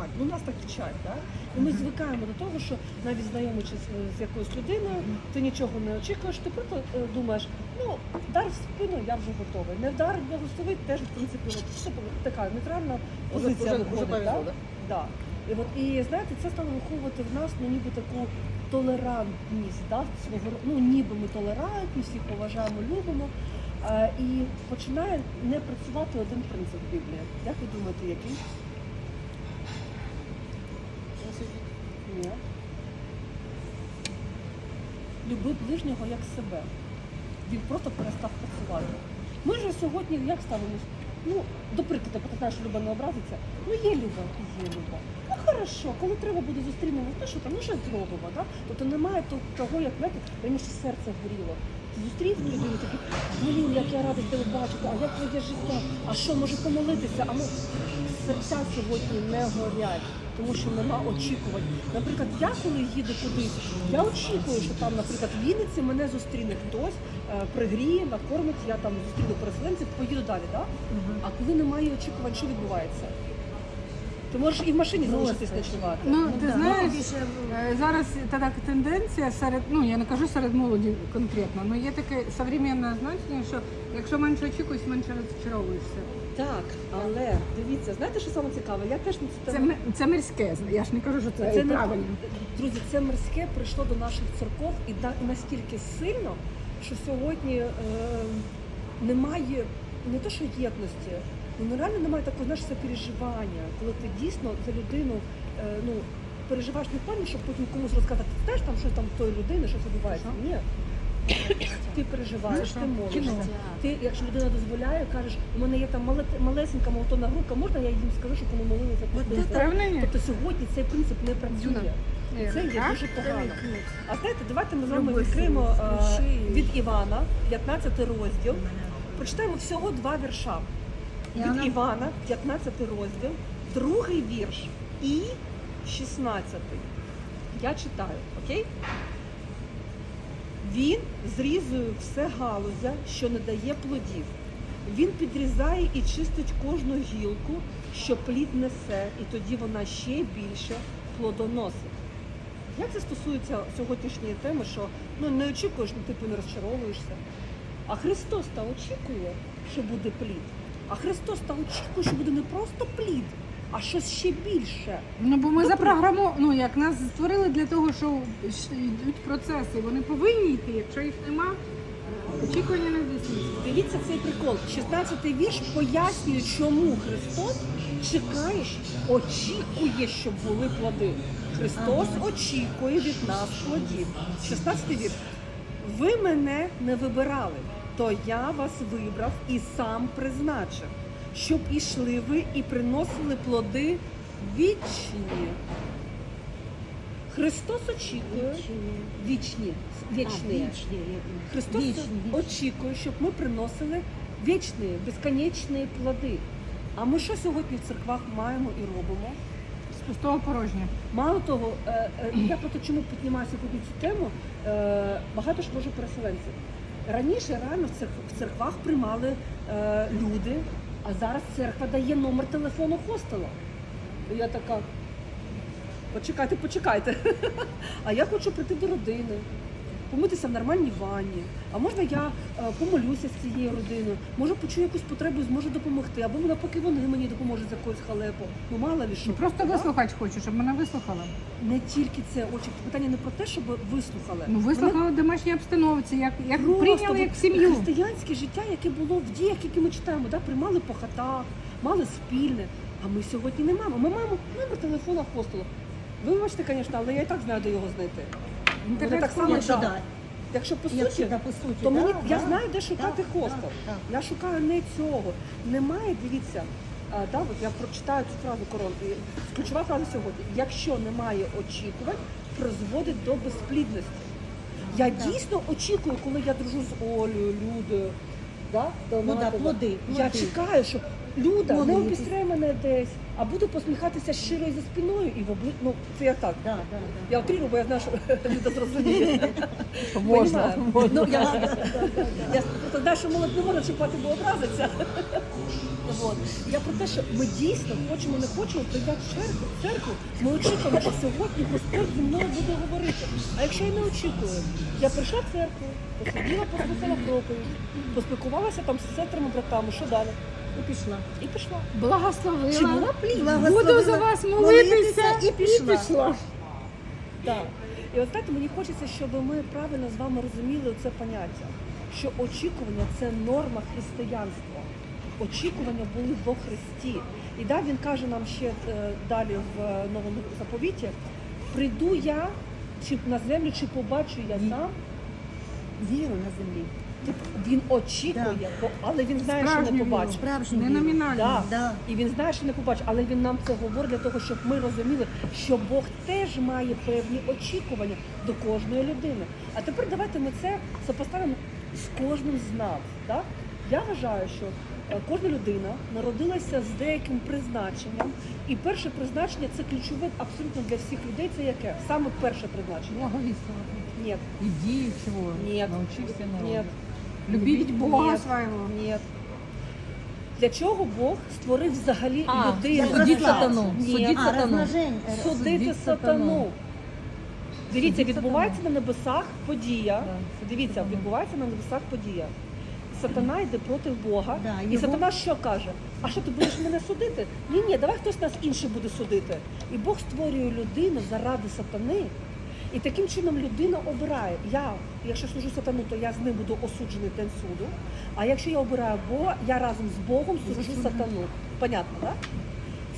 нормально. Ну нас так вчать, да? І ми звикаємо до того, що навіть знайомичись з- з якоюсь людиною, ти нічого не очікуєш, ти просто е, думаєш, ну вдар в спину, я вже готовий. Не вдар благословить, теж в принципі така нейтральна позиція виходить. повезло, да? І от і знаєте, це стало виховувати в нас ну ніби таку толерантність, да? свого ну ніби ми толерантні, всіх поважаємо, любимо. Е, і починає не працювати один принцип Біблії. Як ви думаєте, який? Ні. Люби ближнього як себе. Він просто перестав працювати. Ми ж сьогодні як ставимось? Ну, до прикладу, бо ти що Люба не образиться. Ну є Люба, є Люба. Ну хорошо, коли треба буде зустрінемо, ну що там, ну щось зробимо, да? Тобто немає того, як знаєте, раніше серце горіло. Ти зустрів людину, такий, блін, як я рада тебе бачити, а як твоє життя, а що, може помолитися? А ну серця сьогодні не горять, тому що нема очікувань. Наприклад, я коли їду кудись, я очікую, що там, наприклад, в Вінниці мене зустріне хтось, е, пригріє, накормить, я там зустріну переселенців, поїду далі. Да? А коли немає очікувань, що відбувається? Ти можеш і в машині залишитись ночувати. Ну, ти да. знаєш, Ну, е, зараз така тенденція серед, ну я не кажу серед молоді конкретно, але є таке современне значення, що якщо менше очікуєш, менше розчаровуєшся. Так, але дивіться, знаєте, що саме цікаве? Я теж цю Це, м- це мирське, я ж не кажу, що це, Це не правильно. друзі, це мирське прийшло до наших церков і і настільки сильно, що сьогодні е, немає не то, що єдності, ну реально немає такого знаєш, сопереживання, коли ти дійсно за людину е, ну, переживаєш не в плані, щоб потім комусь розказати, ти знаєш там, що там в тої людини, що відбувається. Ні. Ти переживаєш, ти молишся. Ти, якщо людина дозволяє, кажеш, у мене є там мале- малесенька молотона група, можна я їм скажу, щоб вони молилися? Впевнені? Тобто сьогодні цей принцип не працює. Це є дуже погано. А знаєте, давайте ми з вами відкриємо е, від Івана, 15 розділ. Прочитаємо всього два вірша. Від Івана, 15 розділ, другий вірш і 16. Я читаю, окей? Він зрізує все галузя, що не дає плодів. Він підрізає і чистить кожну гілку, що плід несе, і тоді вона ще більше плодоносить. Як це стосується сьогоднішньої теми, що ну не очікуєш, ну типу не розчаровуєшся. А Христос та очікує, що буде плід. А Христос та очікує, що буде не просто плід, а щось ще більше. Ну бо ми Тобто- запрограмо, ну як нас створили для того, що йдуть процеси, вони повинні йти. Якщо їх нема, очікування не здійснюється. Дивіться цей прикол. 16-й вірш пояснює, чому Христос чекає, очікує, щоб були плоди. Христос очікує від нас плодів. 16-й вірш. Ви мене не вибирали, то я вас вибрав і сам призначив, щоб ішли ви і приносили плоди вічні. Христос очікує вічні. Вічні. Христос очікує, щоб ми приносили вічні, безконечні плоди. А ми що сьогодні в церквах маємо і робимо? З пустого порожня. Мало того, е, е, я просто чому піднімаю сьогодні цю тему, е, багато ж може переселенців. Раніше реально в церквах приймали люди, а зараз церква дає номер телефону хостела. І я така, почекайте, почекайте. А я хочу прийти до родини, помитися в нормальній ванні. А можна я е, помолюся з цією родиною? Може почую якусь потребу, зможу допомогти, або навпаки вони мені допоможуть з якоюсь халепу. Ну мало ли що. Ну, Просто вислухати хочу, щоб мене вислухали. Не тільки це, очі. Питання не про те, щоб вислухали. Ну вислухали в домашній обстановці, як, як Просто прийняли як сім'ю. Християнське життя, яке було в діях, які ми читаємо, да? приймали по хатах, мали спільне. А ми сьогодні не маємо. Ми маємо номер телефона хостелу. Ви вибачте, звісно, але я і так знаю, де його знайти. Інтернет так само, Якщо да. да. Якщо по Якщо суті, да, по суті, то мені да, я да. знаю, де шукати Так, хостел. так, так. Я шукаю не цього. Немає, дивіться, а, да, от я прочитаю цю фразу корон. і Ключова фраза сьогодні. Якщо немає очікувань, призводить до безплідності. Я дійсно очікую, коли я дружу з Олею, Людою. Да, Ну да, Донатом, плоди, Я плоди. чекаю, що Люда, не Молодець. обістряй мене десь, а буду посміхатися щиро і за спиною і в обли... Ну, це я так. Да, да, да. Я утрирую, бо я знаю, що Люда зрозуміє. Можна, можна. Ну, я, я що молодь не може чіпати, бо образиться. Я про те, що ми дійсно хочемо, не хочемо прийти в церкву, церкву, ми очікуємо, що сьогодні Господь зі мною буде говорити. А якщо я не очікую, я прийшла в церкву, посиділа, послухала проповідь, поспілкувалася там з сестрами, братами, що далі? І пішла. І пішла. Благословила. Чи була плівна? Буду за вас молитися і пішла. І пішла. Так. І от знаєте, мені хочеться, щоб ми правильно з вами розуміли це поняття, що очікування це норма християнства. Очікування були во Христі. І да, він каже нам ще е, далі в е, новому заповіті: прийду я чи на землю, чи побачу я сам. Віру на землі. Він очікує, бо- але він знає, що не віру. побачить. Справжню Не віру. номінально. Да. Да. І він знає, що не побачить, але він нам це говорить для того, щоб ми розуміли, що Бог теж має певні очікування до кожної людини. А тепер давайте ми це сопоставимо з кожним з нас. Так? Я вважаю, що е, кожна людина народилася з деяким призначенням, і перше призначення це ключове абсолютно для всіх людей. Це яке? Саме перше призначення. Благовествовать. Ні, Иди чего? Нет. Научи все народы. ні, Любіть Бога Ні. свого. ні. Для чого Бог створив взагалі А, людину? судить Розмножати. сатану. Ні. А, сатану. е, судити Судіть сатану. сатану. Дивіться, Судіть відбувається на небесах подія. Да, Дивіться, сатану. відбувається на небесах подія. Сатана йде проти Бога, Да, і його- сатана що каже? А що ти будеш мене судити? Ні, ні, давай хтось нас інший буде судити. І Бог створює людину заради сатани. І таким чином людина обирає. Я, якщо служу сатану, то я з ним буду осуджений в день суду. А якщо я обираю Бога, я разом з Богом служу сатану. Понятно, так?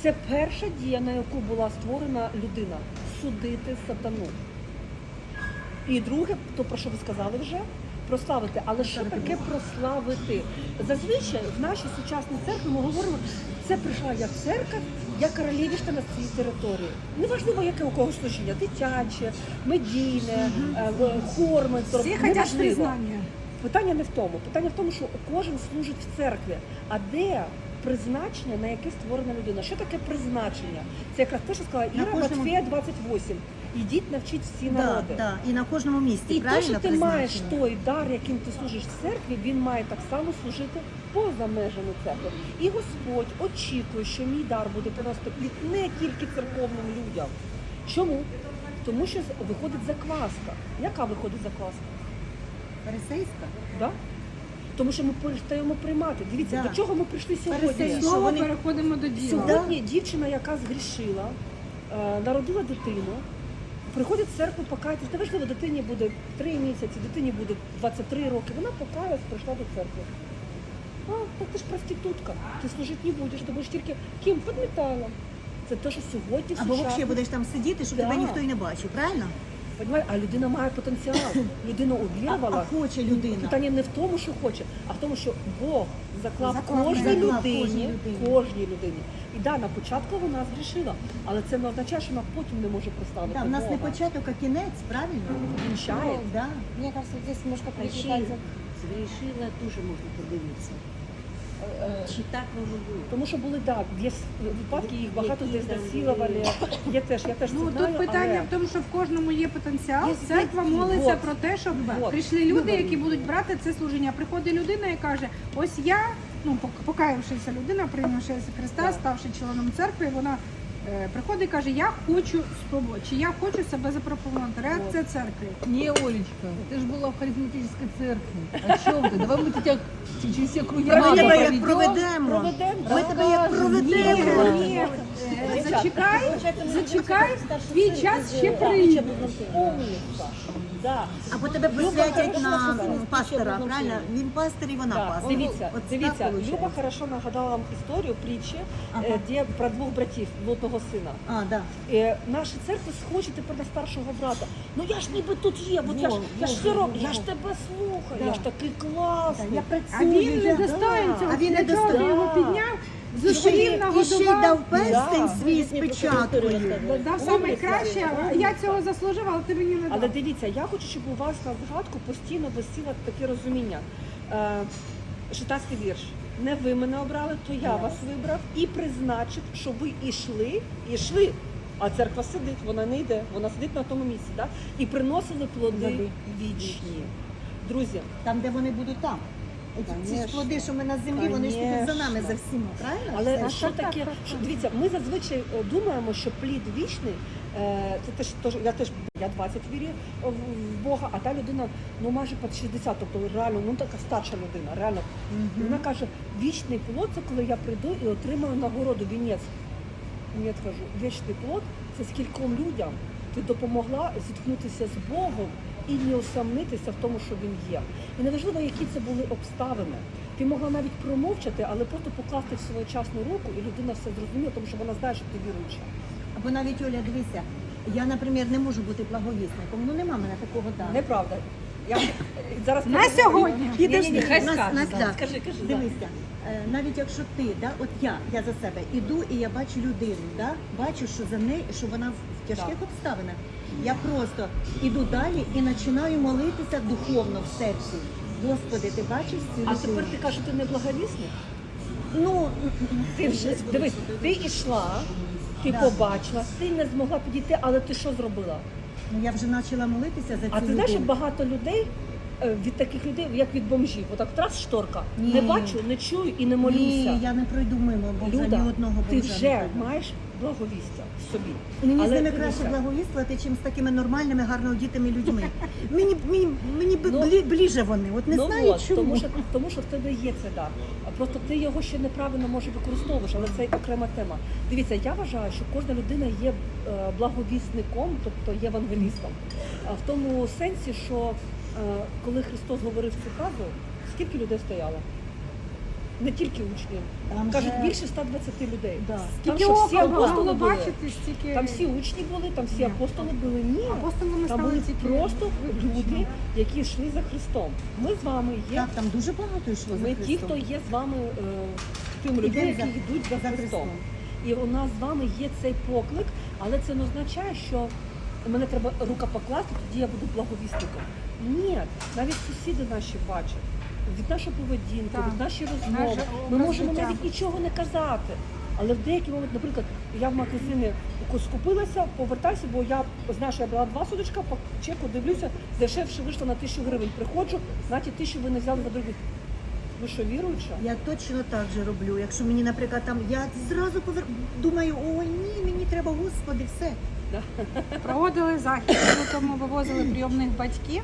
Це перша дія, на яку була створена людина судити сатану. І друге, то про що ви сказали вже, прославити. Але що таке прославити? Зазвичай в нашій сучасній церкві ми говоримо, це прийшла як церква, як королівішка на цій території. Неважливо, яке у кого служіння, дитяче, медійне, е, хор, ментор, Всі хочуть неважливо. признання. Питання не в тому. Питання в тому, що кожен служить в церкві. А де призначення, на яке створена людина? Що таке призначення? Це якраз те, що сказала Іра кожному- Матфея 28. Ідіть, навчіть всі Да, народи. да. І на кожному місці, І те, що ти маєш той дар, яким ти служиш в церкві, він має так само служити поза межами церкви. І Господь очікує, що мій дар буде плід не тільки церковним людям. Чому? Тому що виходить закваска. Яка виходить закваска? Фарисейська? Да? Тому що ми перестаємо приймати. Дивіться, Да. до чого ми прийшли сьогодні. Слово вони- переходимо до діла. Сьогодні дівчина, яка згрішила, е, народила дитину, приходить в церкву покаятись. важливо, дитині буде 3 місяці, дитині буде 23 роки. Вона покаялась, прийшла до церкви. А, так ти ж проститутка, ти служити не будеш, ти будеш тільки ким? підмітала. Це те, що сьогодні Або взагалі будеш там сидіти, щоб Да. тебе ніхто і не бачив, правильно? Понімаєш? А людина має потенціал. Людина А, а хоче людина. Питання не в тому, що хоче, а в тому, що Бог заклав кожній заклав людині, кожній людині. кожній людині. І да, на початку вона згрішила, але це не означає, що вона потім не може прославити Да, у нас не Бога. початок, а кінець, правильно? Вінчає. Да. Мне кажется, здесь немножко А ще перекликается. згрішила, дуже можна подивитися. Чи так воно було? Тому що були так, є випадки, їх багато де десь Я теж, я теж Ну це знаю, тут питання але... в тому, що в кожному є потенціал. Є- Церква є- молиться вот. про те, щоб Вот. прийшли люди, які будуть брати це служення. Приходить людина і каже: ось я, ну пок- покаявшися людина, прийнявши Христа, Так. ставши членом церкви, вона. е, Приходить і каже, я хочу спробувати, чи я хочу себе запропонувати. Реакція церкви. Не, Олечка, ты же была в харизматической церкви. О чем ты? Давай мы тебя через все круги Ми мама тебе як проведем. проведемо. Проведемо, Ми да. тебе як Ні, проведемо. ні, е, зачекай, зачекай, твій час ще А, прийде. Да. Або тебе присвятять на пастора, правильно? Він пастор і вона пастор. дивіться, От так дивіться, виходить. Люба хорошо нагадала вам історію притчі, Ага. е, де про двох братів, одного сина. А, да. Е, наші церкви схожі тепер на старшого брата. Ну я ж ніби тут є, от я ж я ж все роблю, я ж тебе слухаю, я ж такий класний. Я А працюю. він не я- достоїн цього. А він не чого достоїн. його підняв, І ще, й- і ще й нагодував. дав перстень Да. свій з печаткою. Дав саме краще, я цього заслужив, але ти мені не Але дав. дивіться, я хочу, щоб у вас на згадку постійно висіло таке розуміння. Е, Шитацький вірш. не ви мене обрали, то я вас вибрав і призначив, що ви ішли, ішли. А церква сидить, вона не йде, вона сидить на тому місці, да? і приносили плоди Плоди. вічні. Друзі, Там, де вони будуть там. Ці ж плоди, що ми на землі, вони ж підуть за нами, за всіма, правильно? Але Це що таке? Що, дивіться, ми зазвичай е, думаємо, що плід вічний, е, це теж теж я теж я 20 вірю в в Бога, а та людина ну майже під 60, тобто реально ну така старша людина. Реально вона каже, вічний плод це коли я прийду і отримаю нагороду вінець. Ні, кажу, вічний плод це скільком людям ти допомогла зіткнутися з Богом і не усамнитися в тому, що він є. І неважливо, які це були обставини. Ти могла навіть промовчати, але просто покласти в своєчасну руку, і людина все зрозуміє, тому що вона знає, що ти віруюча. Або навіть Оля, дивися, я, наприклад, не можу бути благовісником. Ну нема мене такого дару. Неправда. Я зараз На сьогодні. Підожди, Ні-ні-ні, хай нас- скаже, нас- да. да. Скажи, кажи, да. Дивися, е, навіть якщо ти, да, от я, я за себе іду і я бачу людину, да, бачу, що за нею, що вона в тяжких обставинах. Я просто іду далі і починаю молитися духовно в серці. Господи, ти бачиш цю людину? А тепер ти кажеш, ти не благовісник? ну, Ти вже дивись, ти йшла, ти Да. побачила, ти не змогла підійти, але ти що зробила? ну, я вже почала молитися за цю А ти знаєш, що людину. багато людей е, від таких людей, як від бомжів, отак трас шторка, Ні. не бачу, не чую і не молюся. Ні, я не пройду мимо Люда, ні одного ти вже пройду. маєш благовістя собі. Мені Але з ними краще благовіствувати, чим з такими нормальними, гарно одітими людьми. Мені, мені, мені Ну, блі- бліже вони. От не ну знаю от, чому. Тому що, тому що в тебе є це дар. Просто ти його ще неправильно може використовуєш, але це окрема тема. Дивіться, я вважаю, що кожна людина є е, благовісником, тобто є евангелістом. А В тому сенсі, що е, коли Христос говорив цю фразу, скільки людей стояло? Не тільки учні. Там Кажуть, же- більше 120 людей. Да. Там Тільки що, всі апостоли були? бачити стільки. Там всі учні були, там всі Ні. апостоли були. Ні. Апостолами Там стали були тільки просто виключно. люди, які йшли за Христом. Ми з вами є. Так, там дуже багато йшло за Ми ті, хто є з вами е, тими людьми, Ідемо які за- йдуть за. Христом. І у нас з вами є цей поклик, але це не означає, що мене треба рука покласти, тоді я буду благовісником. Ні, навіть сусіди наші бачать. Від нашої поведінки, від нашої розмови. Ми можемо навіть нічого не казати. Але в деякий момент, наприклад, я в магазині скупилася, повертаюся, бо я знаю, що я брала два судочка, по чеку дивлюся, дешевше вийшло на тисячу гривень. Приходжу, знаєте, тисячу ви не взяли за других. Ви що, віруюча? Я точно так же роблю. Якщо мені, наприклад, там я зразу повер... думаю, о, ні, мені треба, господи, все. Проводили захід, ми тому вивозили прийомних батьків.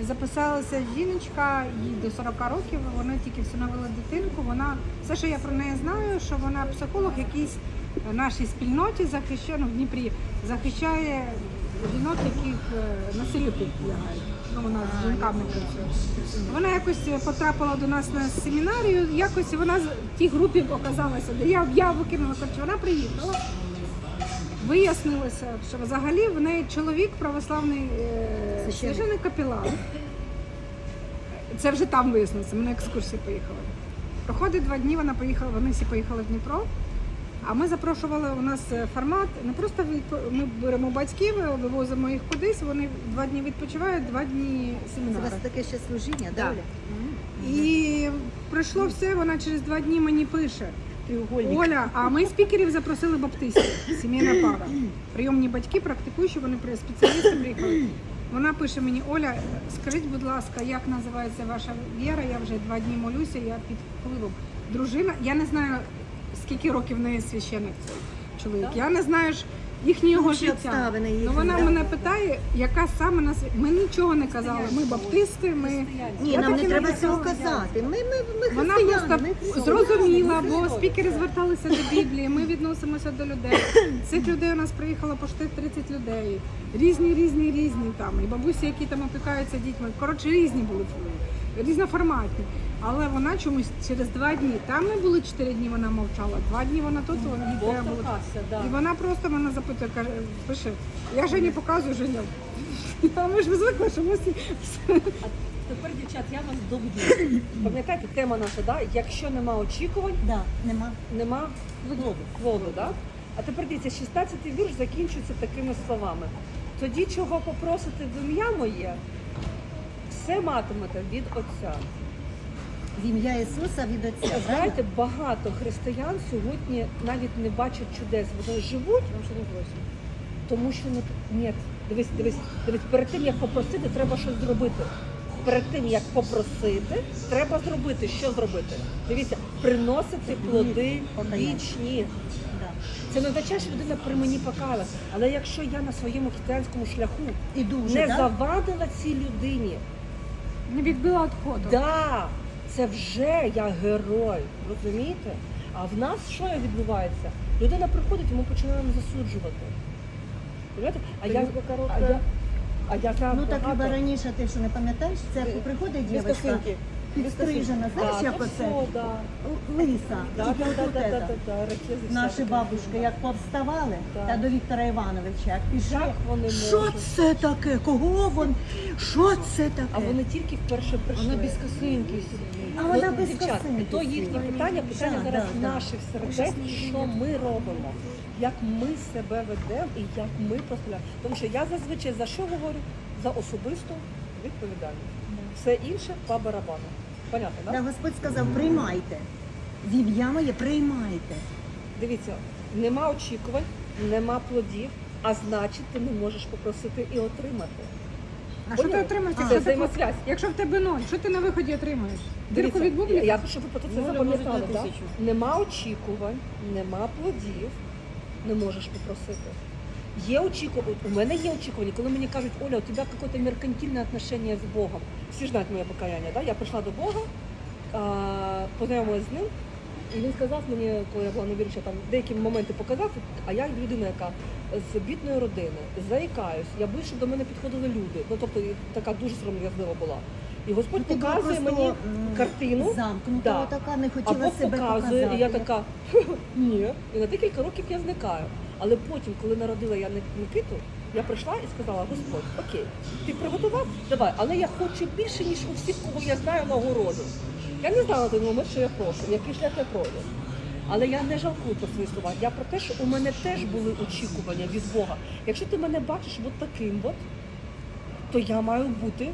Записалася жіночка, їй до 40 років, вони тільки всиновили дитинку. Вона все, що я про неї знаю, що вона психолог, якийсь в нашій спільноті захищає ну, в Дніпрі, захищає жінок, яких е, насилля підлягають. Ну, вона з жінками працює. Вона якось потрапила до нас на семінарію, якось вона в тій групі оказалася, де я об'яву кинула, коротше, вона приїхала. Вияснилося, що взагалі в неї чоловік православний е, Священник. капілан. Це вже там вияснилося, ми на екскурсії поїхали. Проходить два дні, вона поїхала, вони всі поїхали в Дніпро. А ми запрошували у нас е, формат. Не просто відпо- ми беремо батьків, вивозимо їх кудись, вони два дні відпочивають, два дні Це у семінари. вас таке ще служіння, Да. да. Оля? І пройшло все, вона через два дні мені пише. Треугольник. Оля, а ми спікерів запросили баптистів, сімейна пара. Прийомні батьки, практикуючі, вони при спеціалісти приїхали. Вона пише мені, Оля, скажіть, будь ласка, як називається ваша віра? Я вже два дні молюся, я під впливом. Дружина, я не знаю, скільки років в неї священик цей чоловік. Я не знаю ж їхнього Інші життя. обставини їхні, Ну вона да. мене питає, яка саме нас. Ми нічого не казали. Ми баптисти, ми Ні, Я нам так не і треба цього казати. Ми, ми, ми Вона християни, просто ми християни. зрозуміла, бо спікери зверталися до Біблії. Ми відносимося до людей. Цих людей у нас приїхало почти 30 людей. Різні, різні, різні там. І бабусі, які там опікаються дітьми. Коротше, різні були різноформатні. Але вона чомусь через два дні. Там ми були чотири дні, вона мовчала. Два дні вона тут, вона їй треба було. торкався, да. І вона просто мене запитує, каже, пише, я Жені показую, Женя. А ми ж звикли, що ми всі Тепер, дівчат, я вас доб'ю. Пам'ятаєте, тема наша, да? якщо нема очікувань, Да, нема. нема плоду. плоду да? А тепер дивіться, 16-й вірш закінчується такими словами. Тоді, чого попросите в ім'я моє, все матимете від Отця. В ім'я Ісуса від Отця. Знаєте, багато християн сьогодні навіть не бачать чудес. Вони живуть, тому що не ні, дивись, дивись, дивись, перед тим як попросити, треба щось зробити. Перед тим як попросити, треба зробити. Що зробити? Дивіться, приносити плоди вічні. Це не означає, що людина при мені покаялась. Але якщо я на своєму християнському шляху Іду вже, не да? завадила цій людині, Не відбила відходу. Да, це вже я герой, розумієте? А в нас що відбувається? Людина приходить, і ми починаємо засуджувати. Розумієте? А я, а я, а я Ну так багато. хіба раніше ти що не пам'ятаєш, в церкву приходить дівчинка, підстрижена, знаєш, як оце? Лиса. Наші бабушки як повставали, та до Віктора Івановича, як пішли. Що це таке? Кого вон? Що це таке? А вони тільки вперше прийшли. Вона без косинки А вона без Дівчат, косинки то їхнє питання, питання Да, зараз да, да. наших сердець, що ми робимо, як ми себе ведемо і як ми прославляємо. Тому що я зазвичай за що говорю? За особисту відповідальність. Все інше по барабану. Понятно, Та так? Господь сказав, приймайте. В ім'я моє приймайте. Дивіться, нема очікувань, нема плодів, а значить ти не можеш попросити і отримати. А що ти отримаєш, Це якщо, ти, взаємосвязь. якщо в тебе ноль? Що ти на виході отримаєш? Дирку від бублика? Я хочу, щоб ви це Ну, запам'ятали. тисячу. Нема очікувань, нема плодів, не можеш попросити. Є очікування, у мене є очікування, коли мені кажуть, Оля, у тебе якесь меркантильне отношення з Богом. Всі ж знають моє покаяння, да? я прийшла до Бога, а, познайомилась з ним, і він сказав мені, коли я була невіруюча, там деякі моменти показав, а я людина, яка з бідної родини, заїкаюсь, я боюсь, щоб до мене підходили люди. Ну тобто така дуже сором'язлива була. І Господь Ти показує мені картину. Замкнута, Да. така, не хотіла Бог себе показує, показати. і я така ні. І на декілька років я зникаю. Але потім, коли народила я Ник- Никиту, я прийшла і сказала, Господь, окей, ти приготував? Давай, але я хочу більше, ніж у всіх, кого я знаю нагороду. Я не знала на той момент, що я прошу, який шлях я пройду. Але я не жалкую про свої слова. Я про те, що у мене теж були очікування від Бога. Якщо ти мене бачиш от таким, от, то я маю бути,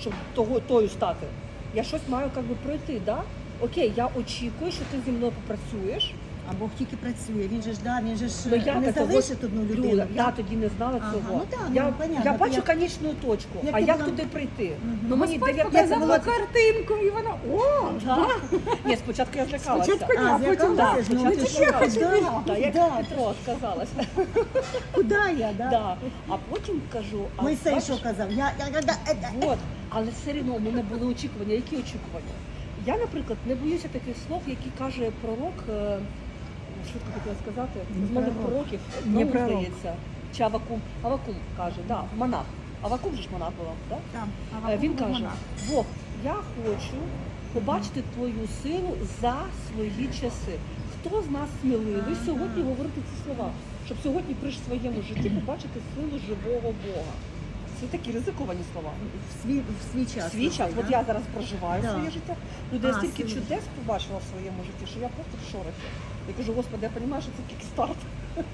щоб того, тою стати. Я щось маю як би, пройти, да? Окей, я очікую, що ти зі мною попрацюєш. А Бог тільки працює, він же ж да, він же ж Ну, я не така, залишить одну людину. Люда, я тоді не знала Ага, цього. ну так, ну, я, понятно, я то бачу як- конечну точку, як а ти як була- туди прийти? Мгм. Ну мені Господь 19 показав було. картинку, і вона о! Да. Ні, спочатку я злякалася. Спочатку А, а потім злякалася да. ж, ну, спочатку ти що, злякалася. куди? Да, як Да. Петро сказалася. Куди я, да? Да. А потім кажу, а Мойсей бачиш, що казав? Я, я, я, я, я. От, але все одно у мене були очікування. Які очікування? Я, наприклад, не боюся таких слов, які каже пророк. е, Швидко хотіла сказати, з мене пророк. пророків Не здається. Чи Авакум? Авакум каже, да, монах. Авакум же ж монах була, да? Там, Е, Він каже. Бог, я хочу побачити твою силу за свої часи. Хто з нас сміливий сьогодні говорити ці слова? Щоб сьогодні при своєму житті побачити силу живого Бога. Це такі ризиковані слова. В свій, в свій час. Свій час, от да? я зараз проживаю Да. своє життя. А, стільки сильно. чудес побачила в своєму житті, що я просто в шорохі. Я кажу, господи, я розумію, що це кікстарт.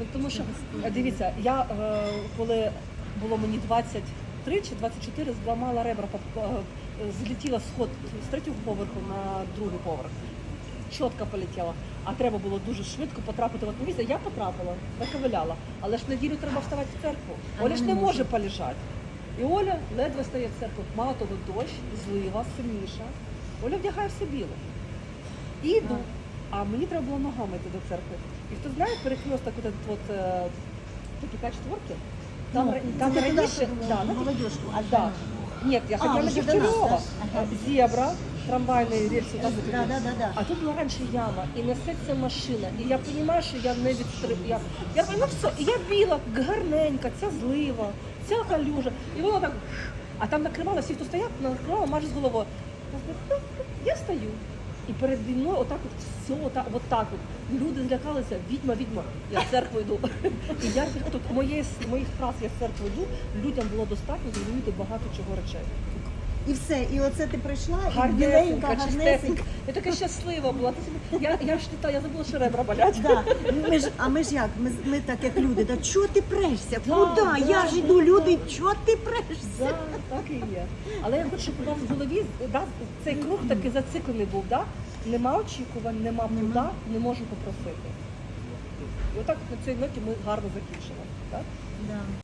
Ну, Тому що дивіться, я е, коли було мені 23 чи 24, зламала ребра, е, злетіла сход з третього поверху на другий поверх. Чітко полетіла, а треба було дуже швидко потрапити в одне місце. Я потрапила, наковиляла. Але ж неділю треба вставати в церкву. Оля ж не може полежати. І Оля ледве стає в церкву. Мало того, дощ, злива, сильніша. Оля вдягає все біле. І йду. А мені треба було ногами йти до церкви. І хто знає, перехресток от этот от, е, такі п'ять четверки, там, Ну, ра- там туди раніше... Да, на- молодежку, а да. Нет, я А, хотела на уже до нас? Ага. Зебра, трамвайные рельсы. там вот Да, эти. да, да, да. А тут була раніше яма, і несеться машина. І я розумію, що я не відстриб. Я, я ну все, і я біла, гарненька, ця злива, ця калюжа. І воно так. А там накривало, всі, хто стояв, накривало майже з головою. Я стою. І переді мною отак от все, отак, от так от. Люди злякалися, відьма, відьма, я в церкву йду. І я тут моєї, моїх фраз я в церкву йду, людям було достатньо зрозуміти багато чого речей. і все. І оце ти прийшла, і біленька, гарнесенька. Я така щаслива була. Ти собі- Я, я ж літаю, я забула, що ребра болять. Да. Ми ж, а ми ж як? Ми, ми так як люди, да чого ти прешся? Да, Куди? да, я ж йду, да. люди, чого ти прешся? Да, так і є. Але я хочу, щоб у вас в голові да, цей круг такий зациклений був. Да? Нема очікувань, нема куди, не можу попросити. І отак на цій ноті ми гарно закінчили. Так? Да.